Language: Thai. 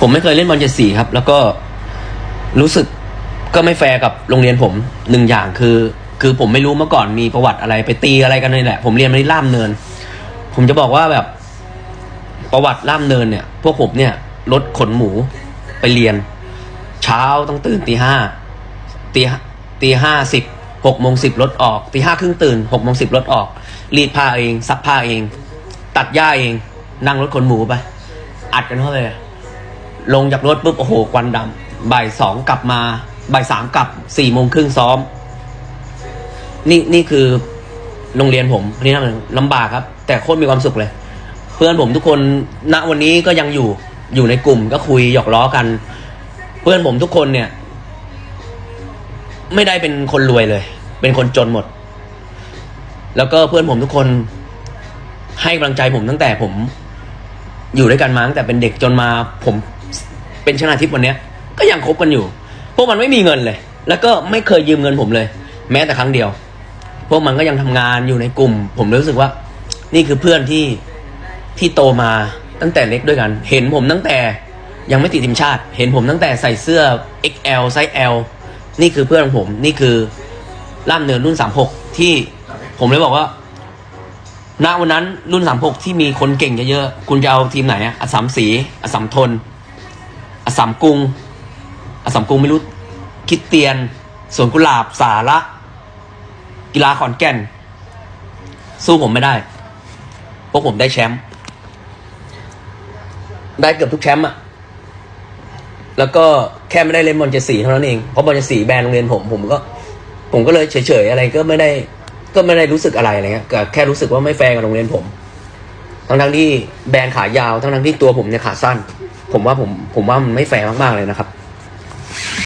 ผมไม่เคยเล่นบอลเจ็ดสีครับ แล้วก็รู้สึกก็ไม่แฟร์กับโรงเรียนผมหนึ่งอย่างคือ คือผมไม่รู้เมื่อก่อนมีประวัติอะไรไปตีอะไรกันนี่แหละ ผมเรียนมาที่ล่ามเนิน ผมจะบอกว่าแบบประวัติล่ามเนินเนี่ย พวกผมเนี่ยรถขนหมูไปเรียน เช้าต้องตื่นตีห้าตีตีห้าสิบหกโมงสิบรถออกตีห้าครึ่งตื่นหกโมงสิบรถออก รีดผ้าเอง ซักผ้าเอง ตัดหญ้าเอง นั่งรถขนหมูไป อัดกันเข้าเลย ลงจากรถปุ๊บโอ้โหควันดำบ่ายสองกลับมาบ่ายสามกลับสี่โมงครึ่งซ้อม นี่นี่คือโรงเรียนผมนนี้นะลำบากครับ แต่โคตรมีความสุขเลย เพื่อนผมทุกคนณวันนี้ก็ยังอยู่อยู่ในกลุ่มก็คุยหยอกล้อกัน เพื่อนผมทุกคนเนี่ย ไม่ได้เป็นคนรวยเลย เป็นคนจนหมด แล้วก็เพื่อนผมทุกคนให้กำลังใจผมตั้งแต่ผม อยู่ด้วยกันมาตั้งแต่เป็นเด็กจนมาผม เป็นชนะทิพย์วันเนี้ย ก็ยังคบกันอยู่ พวกมันไม่มีเงินเลย แล้วก็ไม่เคยยืมเงินผมเลย แม้แต่ครั้งเดียว พวกมันก็ยังทำงานอยู่ในกลุ่ม ผมรู้สึกว่า นี่คือเพื่อนที่ที่โตมาตั้งแต่เล็กด้วยกัน เห็นผมตั้งแต่ยังไม่ติดทีมชาติ เห็นผมตั้งแต่ใส่เสื้อ XL ไซส์ L นี่คือเพื่อนของผม นี่คือล่ามเนินรุ่น36ที่ผมเลยบอกว่าณวันนั้นรุ่น36ที่มีคนเก่งเยอะๆ คุณจะเอาทีมไหนอะอสสัมศรีอสสัมทน อสสัมกุงอสสัมกุงไม่รู้คิดเตียนสวนกุหลาบสาระกีฬาขอนแก่น สู้ผมไม่ได้ พวกผมได้แชมป์ได้เกือบทุกแชมป์อะแล้วก็แค่ไม่ได้เล่นบอลเจสีเท่านั้นเอง เพราะบอลเจสีแบนโรงเรียนผมผมก็ ผมก็เลยเฉยๆอะไรก็ไม่ได้ ก็ไม่ได้รู้สึกอะไรอะไรเงี้ยแค่รู้สึกว่าไม่แฟร์กับโรงเรียนผม ทั้งทั้งที่แบรนขายาว ทั้งทั้งที่ตัวผมเนี่ยขาสั้น ผมว่าผมผมว่ามันไม่แฟร์มากๆเลยนะครับ